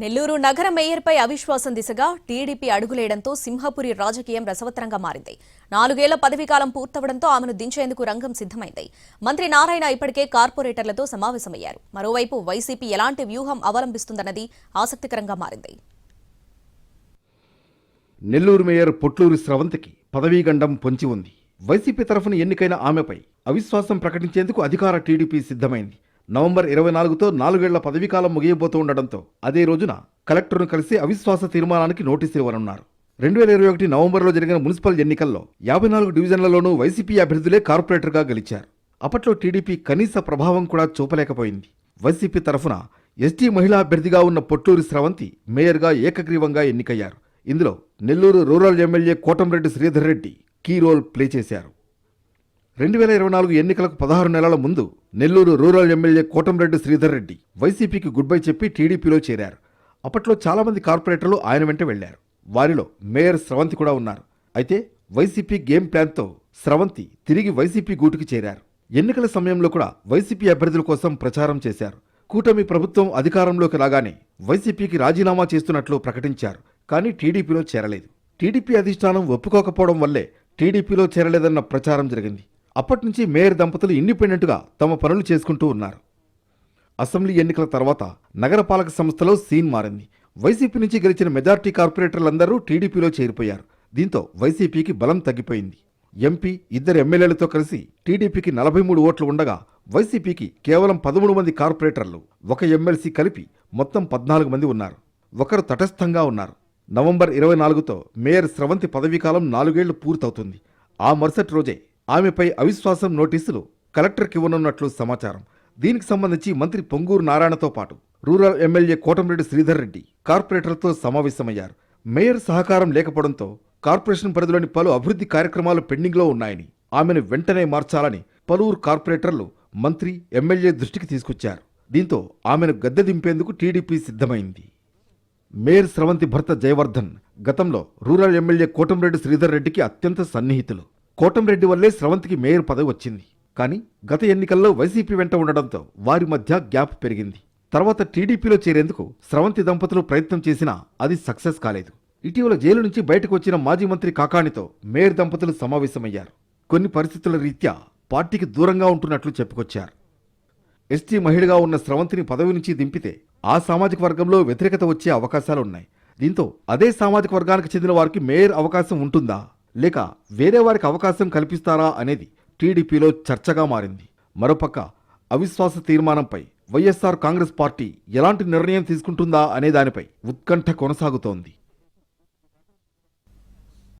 నెల్లూరు నగర మేయర్పై అవిశ్వాసం దిశగా టీడీపీ అడుగులేయడంతో సింహపురి రాజకీయం రసవత్తరంగా మారింది. నాలుగేళ్ళ పదవీకాలం పూర్తవడంతో ఆమెను దించేందుకు రంగం సిద్ధమైంది. మంత్రి నారాయణ ఇప్పటికే కార్పొరేటర్లతో సమావేశమయ్యారు. మరోవైపు వైసీపీ ఎలాంటి వ్యూహం అవలంబిస్తుందన్నది ఆసక్తికరంగా మారింది. నెల్లూరు మేయర్ పొట్లూరి స్రవంతికి పదవీగండం పొంచి ఉంది. వైసీపీ తరఫున ఎన్నికైన ఆమెపై అవిశ్వాసం ప్రకటించేందుకు అధికార టీడీపీ సిద్ధమైంది. నవంబర్ ఇరవై నాలుగుతో నాలుగేళ్ళ పదవీకాలం ముగియబోతూ ఉండడంతో అదే రోజున కలెక్టర్ను కలిసి అవిశ్వాస తీర్మానానికి నోటీసు ఇవ్వనున్నారు. రెండు వేల ఇరవై ఒకటి నవంబర్లో జరిగిన మున్సిపల్ ఎన్నికల్లో యాభై నాలుగు డివిజన్లలోనూ వైసీపీ అభ్యర్థులే కార్పొరేటర్గా గెలిచారు. అప్పట్లో టీడీపీ కనీస ప్రభావం కూడా చూపలేకపోయింది. వైసీపీ తరఫున ఎస్టీ మహిళా అభ్యర్థిగా ఉన్న పొట్లూరి స్రవంతి మేయర్గా ఏకగ్రీవంగా ఎన్నికయ్యారు. ఇందులో Nellore rural MLA Kotamreddy Sridhar Reddy key role play చేశారు. రెండు వేల ఇరవై నాలుగు ఎన్నికలకు పదహారు నెలల ముందు నెల్లూరు రూరల్ ఎమ్మెల్యే కోటంరెడ్డి శ్రీధర్ రెడ్డి వైసీపీకి గుడ్ బై చెప్పి టీడీపీలో చేరారు. అప్పట్లో చాలామంది కార్పొరేటర్లు ఆయన వెంట వెళ్ళారు వారిలో మేయర్ స్రవంతి కూడా ఉన్నారు. అయితే వైసీపీ గేమ్ ప్లాన్తో స్రవంతి తిరిగి వైసీపీ గూటుకు చేరారు. ఎన్నికల సమయంలో కూడా వైసీపీ అభ్యర్థుల కోసం ప్రచారం చేశారు. కూటమి ప్రభుత్వం అధికారంలోకి రాగానే వైసీపీకి రాజీనామా చేస్తున్నట్లు ప్రకటించారు. కానీ టీడీపీలో చేరలేదు. టీడీపీ అధిష్టానం ఒప్పుకోకపోవడం వల్లే టీడీపీలో చేరలేదన్న ప్రచారం జరిగింది. అప్పటి నుంచి మేయర్ దంపతులు ఇండిపెండెంట్గా తమ పనులు చేసుకుంటూ ఉన్నారు. అసెంబ్లీ ఎన్నికల తర్వాత నగరపాలక సంస్థలో సీన్ మారింది. వైసీపీ నుంచి గెలిచిన మెజార్టీ కార్పొరేటర్లందరూ టీడీపీలో చేరిపోయారు. దీంతో వైసీపీకి బలం తగ్గిపోయింది. ఎంపీ ఇద్దరు ఎమ్మెల్యేలతో కలిసి టీడీపీకి నలభై మూడు ఓట్లు ఉండగా వైసీపీకి కేవలం పదమూడు మంది కార్పొరేటర్లు ఒక ఎమ్మెల్సీ కలిపి మొత్తం పద్నాలుగు మంది ఉన్నారు. ఒకరు తటస్థంగా ఉన్నారు. నవంబర్ ఇరవై నాలుగుతో మేయర్ స్రవంతి పదవీకాలం నాలుగేళ్ళు పూర్తవుతుంది. ఆ మరుసటి రోజే ఆమెపై అవిశ్వాసం నోటీసులు కలెక్టర్కి ఇవ్వనున్నట్లు సమాచారం. దీనికి సంబంధించి మంత్రి పొంగూరు నారాయణతో పాటు రూరల్ ఎమ్మెల్యే కోటంరెడ్డి శ్రీధర్ రెడ్డి కార్పొరేటర్లతో సమావేశమయ్యారు. మేయర్ సహకారం లేకపోవడంతో కార్పొరేషన్ పరిధిలోని పలు అభివృద్ధి కార్యక్రమాలు పెండింగ్లో ఉన్నాయని ఆమెను వెంటనే మార్చాలని పలువురు కార్పొరేటర్లు మంత్రి ఎమ్మెల్యే దృష్టికి తీసుకొచ్చారు. దీంతో ఆమెను గద్దె దింపేందుకు టీడీపీ సిద్ధమైంది. మేయర్ స్రవంతి భర్త జయవర్ధన్ గతంలో రూరల్ ఎమ్మెల్యే కోటంరెడ్డి శ్రీధర్ రెడ్డికి అత్యంత సన్నిహితులు. కోటంరెడ్డి వల్లే స్రవంతికి మేయర్ పదవి వచ్చింది. కానీ గత ఎన్నికల్లో వైసీపీ వెంట ఉండడంతో వారి మధ్య గ్యాప్ పెరిగింది. తర్వాత టీడీపీలో చేరేందుకు స్రవంతి దంపతులు ప్రయత్నం చేసినా అది సక్సెస్ కాలేదు. ఇటీవల జైలు నుంచి బయటకు వచ్చిన మాజీ మంత్రి కాకాణితో మేయర్ దంపతులు సమావేశమయ్యారు. కొన్ని పరిస్థితుల రీత్యా పార్టీకి దూరంగా ఉంటున్నట్లు చెప్పుకొచ్చారు. ఎస్టీ మహిళగా ఉన్న స్రవంతిని పదవి నుంచి దింపితే ఆ సామాజిక వర్గంలో వ్యతిరేకత వచ్చే అవకాశాలున్నాయి. దీంతో అదే సామాజిక వర్గానికి చెందిన వారికి మేయర్ అవకాశం ఉంటుందా? లేక వేరే వారికి అవకాశం కల్పిస్తారా అనేది టీడీపీలో చర్చగా మారింది. మరోపక్క అవిశ్వాస తీర్మానంపై వైఎస్ఆర్ కాంగ్రెస్ పార్టీ ఎలాంటి నిర్ణయం తీసుకుంటుందా అనే దానిపై ఉత్కంఠ కొనసాగుతోంది.